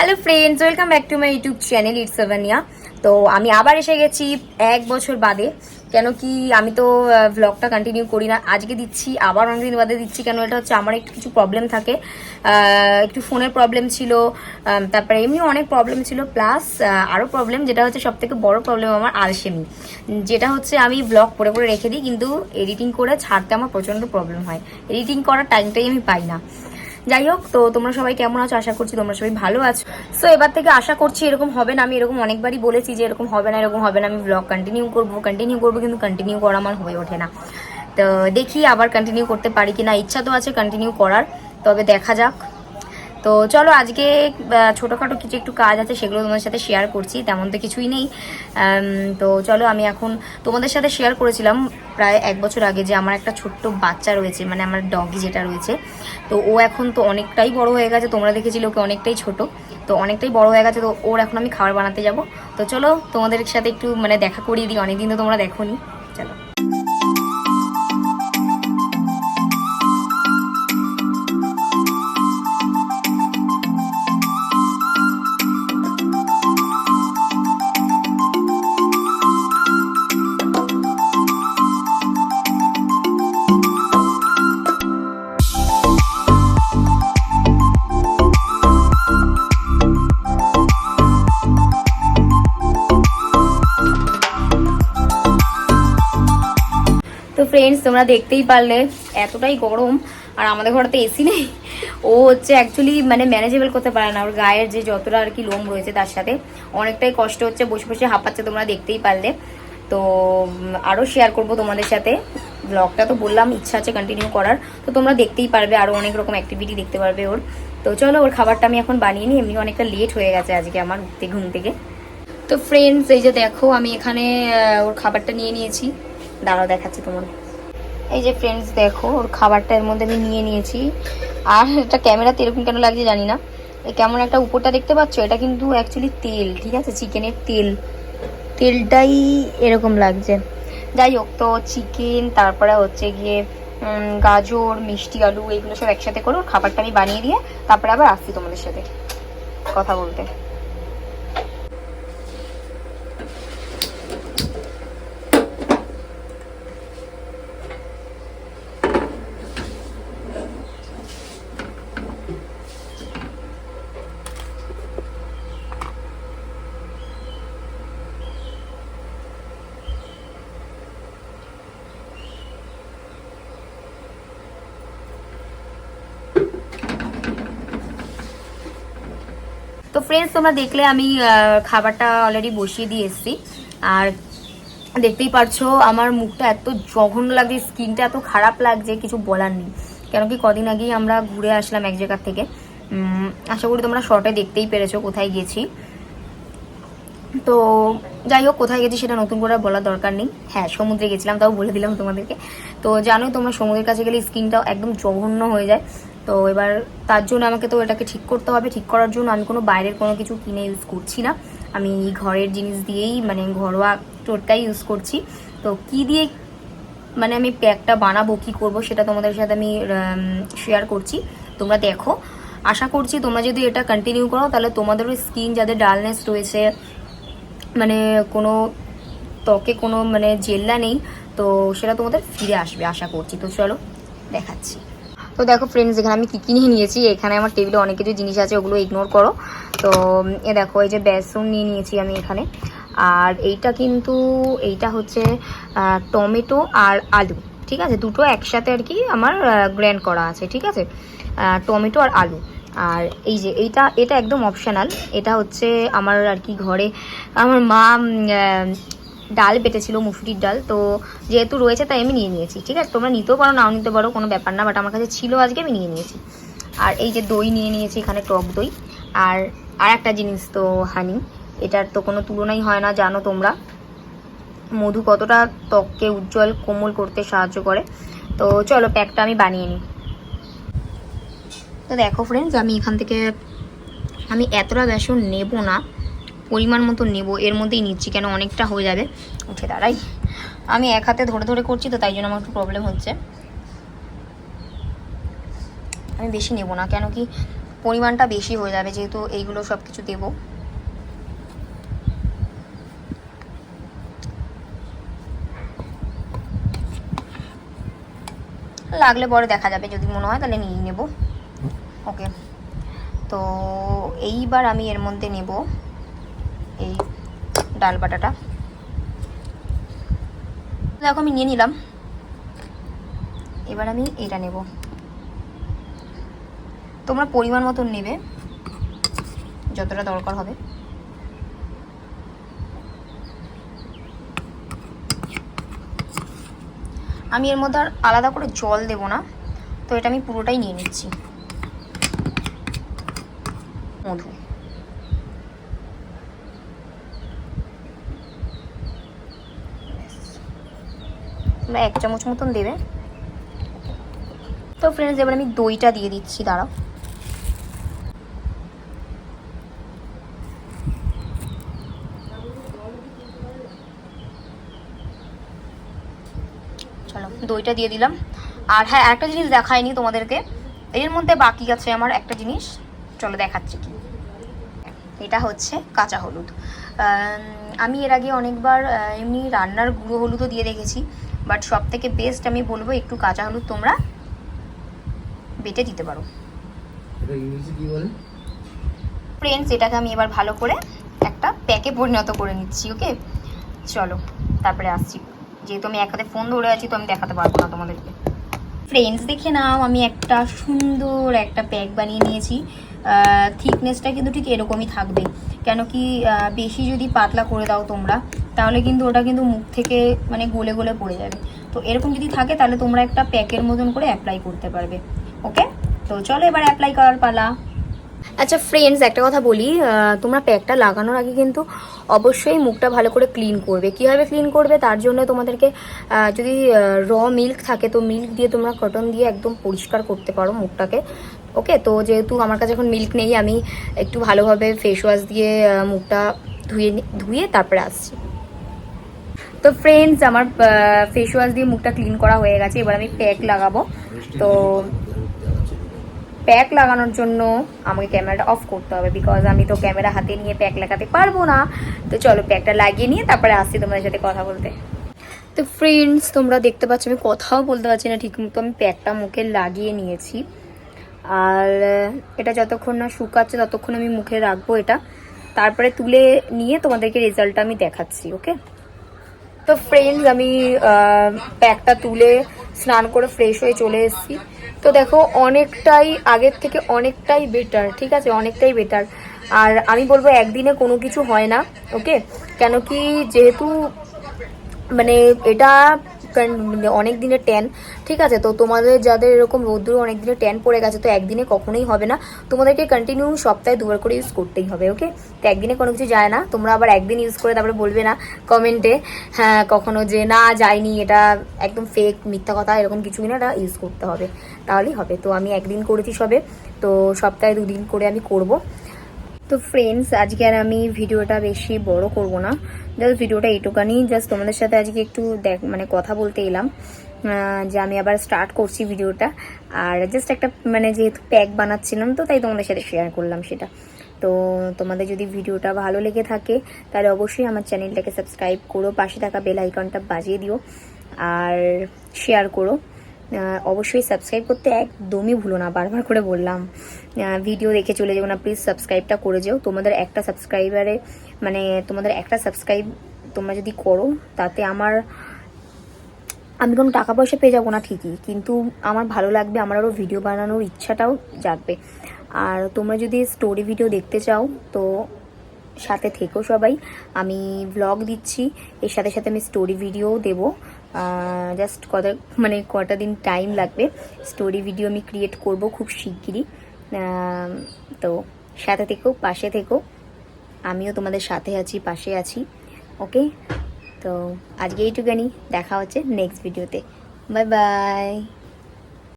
Hello friends welcome back to my YouTube channel it's সেভেনিয়া তো আমি আবার এসে গেছি এক বছর বাদে। কেন কি আমি তো ভ্লগটা কন্টিনিউ করি না। আজকে দিচ্ছি, আবার অনেকদিন বাদে দিচ্ছি। কেন এটা হচ্ছে আমার একটু কিছু প্রবলেম থাকে। একটু ফোনের প্রবলেম ছিল। তারপরে এমনি অনেক প্রবলেম ছিল। প্লাস আরও প্রবলেম যেটা হচ্ছে সব থেকে বড় প্রবলেম আমার আলসেমি। যেটা হচ্ছে আমি ব্লগ করে করে রেখে দিই, কিন্তু এডিটিং করে ছাড়তে আমার প্রচণ্ড প্রবলেম হয়। এডিটিং করার টাইমটাই আমি পাই না। যাই হোক, তো তোমরা সবাই কেমন আছো? আশা করছি তোমরা সবাই ভালো আছো। সো এবার থেকে আশা করছি এরকম হবে না, আমি এরকম অনেকবারই বলেছি যে এরকম হবে না, এরকম হবে না, আমি ব্লগ কন্টিনিউ করব কন্টিনিউ করব, কিন্তু কন্টিনিউ করা আমার হয়ে ওঠে না। তো দেখি আবার কন্টিনিউ করতে পারি কি না ইচ্ছা তো আছে কন্টিনিউ করার, তবে দেখা যাক। তো চলো আজকে ছোটোখাটো কিছু একটু কাজ আছে, সেগুলো তোমাদের সাথে শেয়ার করছি, তেমন তো কিছুই নেই। তো চলো আমি এখন তোমাদের সাথে শেয়ার করেছিলাম প্রায় এক বছর আগে যে আমার একটা ছোট্ট বাচ্চা রয়েছে মানে আমার ডগি যেটা রয়েছে। তো ও এখন তো অনেকটাই বড় হয়ে গেছে, তোমরা দেখেছিলে ওকে অনেকটাই ছোট। তো অনেকটাই বড় হয়ে গেছে, তো ওর এখন আমি খাবার বানাতে যাব। তো চলো তোমাদের সাথে একটু মানে দেখা করিয়ে দিই, অনেকদিন তো তোমরা দেখোনি। চলো। ফ্রেন্ডস তোমরা দেখতেই পারলে, এতটাই গরম, আর আমাদের ঘরে তো এসি নেই। ও হচ্ছে অ্যাকচুয়ালি মানে ম্যানেজেবল করতে পারে না, ওর গায়ের যে যতটা আর কি লোম রয়েছে তার সাথে। অনেকটাই কষ্ট হচ্ছে, বসে বসে হাঁপাচ্ছে, তোমরা দেখতেই পারলে। তো আরও শেয়ার করব তোমাদের সাথে। ব্লগটা তো বললাম, ইচ্ছা আছে কন্টিনিউ করার। তো তোমরা দেখতেই পারবে আরও অনেক রকম অ্যাক্টিভিটি দেখতে পারবে ওর। তো চলো, ওর খাবারটা আমি এখন বানিয়ে নিই, এমনি অনেকটা লেট হয়ে গেছে আজকে আমার উঠতে ঘুম থেকে। তো ফ্রেন্ডস এই যে দেখো, আমি এখানে ওর খাবারটা নিয়ে নিয়েছি। দাঁড়াও, দেখাচ্ছি তোমার। এই যে ফ্রেন্ডস দেখো, ওর খাবারটা এর মধ্যে আমি নিয়ে নিয়েছি। আর এটা ক্যামেরাতে এরকম কেন লাগছে জানি না। কেমন একটা উপরটা দেখতে পাচ্ছ? এটা কিন্তু অ্যাকচুয়ালি তেল, ঠিক আছে? চিকেনের তেল। তেলটাই এরকম লাগছে। যাই হোক, তো চিকেন তারপরে হচ্ছে গিয়ে গাজর, মিষ্টি, আলু, এগুলো সব একসাথে করে খাবারটা আমি বানিয়ে দিয়ে তারপরে আবার আসছি তোমাদের সাথে। কথা বলতে। ফ্রেন্ডস তোমরা দেখলে আমি খাবারটা অলরেডি বসিয়ে দিয়ে এসেছি। আর দেখতেই পারছ, আমার মুখটা এত জঘন্য লাগছে, স্কিনটা এত খারাপ লাগছে, কিছু বলার নেই। কেন কি কদিন আগেই আমরা ঘুরে আসলাম এক জায়গা থেকে। আশা করি তোমরা শর্টে দেখতেই পেরেছ কোথায় গেছি। তো যাই হোক, কোথায় গেছি সেটা নতুন করে বলার দরকার নেই। হ্যাঁ সমুদ্রে গেছিলাম, তাও বলে দিলাম তোমাদেরকে। তো জানোই তোমরা সমুদ্রের কাছে গেলে স্কিনটাও একদম জঘন্য হয়ে যায়। তো এবার তার জন্য আমাকে তো এটাকে ঠিক করতে হবে, ঠিক করার জন্য আমি কোনো বাইরের কোনো কিছু কিনে ইউজ করছি না। আমি ঘরের জিনিস দিয়েই মানে ঘরোয়া টোটকাই ইউজ করছি। তো কি দিয়ে মানে আমি প্যাকটা বানাবো, কি করব সেটা তোমাদের সাথে আমি শেয়ার করছি। তোমরা দেখো। আশা করছি তোমরা যদি এটা কন্টিনিউ করো, তাহলে তোমাদেরও স্কিন যাদের ডালনেস রয়েছে মানে কোনো ত্বকে কোনো মানে জেল্লা নেই, তো সেটা তোমাদের ফিরে আসবে, আশা করছি। তো চলো দেখাচ্ছি। তো দেখো ফ্রেন্ডস এখানে আমি কী কী নিয়ে নিয়েছি? এখানে আমার টেবিলে অনেক কিছু জিনিস আছে, ওগুলো ইগনোর করো। তো এ দেখো, এই যে বেসন নিয়ে নিয়েছি আমি এখানে। আর এইটা কিন্তু, এইটা হচ্ছে টমেটো আর আলু, ঠিক আছে? দুটো একসাথে আর কি আমার গ্র্যান্ড করা আছে, ঠিক আছে? টমেটো আর আলু। আর এই যে, এইটা, এটা একদম অপশনাল এটা হচ্ছে আমার আর কি ঘরে, আমার মা ডাল বেটেছিল, মুসুরির ডাল। তো যেহেতু রয়েছে তাই আমি নিয়ে নিয়েছি, ঠিক আছে? তোমরা নিতেও পারো, নাও নিতে পারো, কোনো ব্যাপার না বাট আমার কাছে ছিল আজকে, আমি নিয়ে নিয়েছি। আর এই যে দই নিয়ে নিয়েছি, এখানে টক দই। আর আর একটা জিনিস তো হানি এটার তো কোনো তুলনাই হয় না, জানো তোমরা। মধু কতটা ত্বককে উজ্জ্বল, কোমল করতে সাহায্য করে। তো চলো প্যাকটা আমি বানিয়ে নিই। তো দেখো ফ্রেন্ডস আমি এখান থেকে, আমি এতটা বেসন নেব না। পরিমাণ মতো নেব। এর মধ্যেই নিচ্ছি কেন অনেকটা হয়ে যাবে। উঠে দাঁড়াই। আমি এক হাতে ধরে ধরে করছি তো, তাই জন্য আমার একটু প্রবলেম হচ্ছে। আমি বেশি নেব না, কেন কি পরিমাণটা বেশি হয়ে যাবে, যেহেতু এইগুলো সব কিছু দেবো। লাগলে পরে দেখা যাবে, যদি মনে হয় তাহলে নিয়ে নেব। ওকে তো এইবার আমি এর মধ্যে নেব। এই ডাল বাটাটা। দেখো আমি নিয়ে নিলাম। এবার আমি এটা নেব। তোমরা পরিমাণ মতন নেবে, যতটা দরকার হবে। আমি এর মধ্যে আর আলাদা করে জল দেব না, তো এটা আমি পুরোটাই নিয়ে নিচ্ছি। মধু। এক চামচ মতন দেবে। তো ফ্রেন্ডস এবার আমি দইটা দিয়ে দিচ্ছি, দাঁড়াও। চলো, দইটা দিয়ে দিলাম। আর হ্যাঁ একটা জিনিস দেখায়নি তোমাদেরকে। এর মধ্যে বাকি আছে আমার একটা জিনিস। চলো দেখাচ্ছি কি। এটা হচ্ছে কাঁচা হলুদ। আম, এর আগে অনেকবার এমনি রান্নার গুঁড়ো হলুদও দিয়ে রেখেছি বাট সব থেকে বেস্ট আমি বলব একটু কাঁচা হলুদ তোমরা বেটে দিতে পারো। ফ্রেন্ডস এটাকে আমি এবার ভালো করে একটা প্যাকে পরিণত করে নিচ্ছি ওকে চলো তারপরে আসছি। যেহেতু আমি এক হাতে ফোন ধরে আছি তো আমি দেখাতে পারব না তোমাদেরকে। ফ্রেন্ডস দেখে নাও, আমি একটা সুন্দর একটা প্যাক বানিয়ে নিয়েছি। থিকনেসটা কিন্তু ঠিক এরকমই থাকবে। কেন কি বেশি যদি পাতলা করে দাও তোমরা, তাহলে কিন্তু ওটা কিন্তু মুখ থেকে মানে গোলে গোলে পড়ে যাবে। তো এরকম যদি থাকে, তাহলে তোমরা একটা প্যাকের মতন করে অ্যাপ্লাই করতে পারবে। ওকে তো চলো এবার অ্যাপ্লাই করার পালা। আচ্ছা ফ্রেন্ডস একটা কথা বলি। তোমরা প্যাকটা লাগানোর আগে কিন্তু অবশ্যই মুখটা ভালো করে ক্লিন করবে। কীভাবে ক্লিন করবে? তার জন্য তোমাদেরকে যদি র মিল্ক থাকে, তো মিল্ক দিয়ে তোমরা কটন দিয়ে একদম পরিষ্কার করতে পারো মুখটাকে। ওকে তো যেহেতু আমার কাছে এখন মিল্ক নেই, আমি একটু ভালোভাবে ফেস ওয়াশ দিয়ে মুখটা ধুয়ে ধুয়ে তারপরে আসছি। তো ফ্রেন্ডস আমার ফেস ওয়াশ দিয়ে মুখটা ক্লিন করা হয়ে গেছে। এবার আমি প্যাক লাগাবো। তো প্যাক লাগানোর জন্য আমাকে ক্যামেরাটা অফ করতে হবে বিকজ আমি তো ক্যামেরা হাতে নিয়ে প্যাক লাগাতে পারব না। তো চলো প্যাকটা লাগিয়ে নিয়ে তারপরে আসছি তোমাদের সাথে কথা বলতে। তো ফ্রেন্ডস তোমরা দেখতে পাচ্ছ আমি কথাও বলতে পারছি না, ঠিক মতো আমি প্যাকটা মুখে লাগিয়ে নিয়েছি। আর এটা যতক্ষণ না শুকাচ্ছে ততক্ষণ আমি মুখে রাখব এটা। তারপরে তুলে নিয়ে তোমাদেরকে রেজাল্টটা আমি দেখাচ্ছি ওকে তো ফ্রেন্ডস আমি প্যাকটা তুলে স্নান করে ফ্রেশ হয়ে চলে এসেছি। তো দেখো, অনেকটাই আগের থেকে অনেকটাই বেটার ঠিক আছে? অনেকটাই বেটার আর আমি বলব, একদিনে কোনো কিছু হয় না ওকে কেন কি, যেহেতু মানে এটা অনেক দিনের ট্যান ঠিক আছে? তো তোমাদের যাদের এরকম রোদ্দুর অনেক দিনের ট্যান পড়ে গেছে, তো একদিনে কখনোই হবে না। তোমাদেরকে কন্টিনিউ সপ্তাহে দুবার করে ইউজ করতেই হবে ওকে তো একদিনে কোনো কিছু যায় না। তোমরা আবার একদিন ইউজ করে তারপরে বলবে না কমেন্টে হ্যাঁ কখনো যে না, যায়নি, এটা একদম ফেক মিথ্যা কথা, এরকম কিছু না, এটা ইউজ করতে হবে। তাহলেই হবে। তো আমি একদিন করেছি সবে, তো সপ্তাহে দুদিন করে আমি করব। তো ফ্রেন্ডস আজকে আর আমি ভিডিওটা বেশি বড় করব না। জাস্ট ভিডিওটা এইটুকানি। জাস্ট তোমাদের সাথে আজকে একটু দেখ মানে কথা বলতে এলাম যে আমি আবার স্টার্ট করছি ভিডিওটা। আর জাস্ট একটা মানে যেহেতু প্যাক বানাচ্ছিলাম, তো তাই তোমাদের সাথে শেয়ার করলাম সেটা। তো তোমাদের যদি ভিডিওটা ভালো লেগে থাকে, তাহলে অবশ্যই আমার চ্যানেলটাকে সাবস্ক্রাইব করো, পাশে থাকা বেল আইকনটা বাজিয়ে দিও, আর শেয়ার করো। অবশ্যই সাবস্ক্রাইব করতে একদমই ভুলো না, বারবার করে বললাম। ভিডিও দেখে চলে যাব না প্লিজ সাবস্ক্রাইবটা করে যেও। তোমাদের একটা সাবস্ক্রাইবারে মানে তোমাদের একটা সাবস্ক্রাইব তোমরা যদি করো, তাতে আমার, আমি কোনো টাকা পয়সা পেয়ে যাব না ঠিকই, কিন্তু আমার ভালো লাগবে, আমার আরও ভিডিও বানানোর ইচ্ছাটাও জাগবে। আর তোমরা যদি স্টোরি ভিডিও দেখতে চাও, তো সাথে থেকো সবাই। আমি ব্লগ দিচ্ছি, এর সাথে সাথে আমি স্টোরি ভিডিও দেবো। জাস্ট কটা মানে কটা দিন টাইম লাগবে। স্টোরি ভিডিও আমি ক্রিয়েট করব খুব শিগগিরই। তো সাথে থেকো, পাশে থেকো। আমিও তোমাদের সাথে আছি, পাশে আছি। ওকে তো আজকে এইটুকানি। দেখা হচ্ছে নেক্সট ভিডিওতে বাই বাই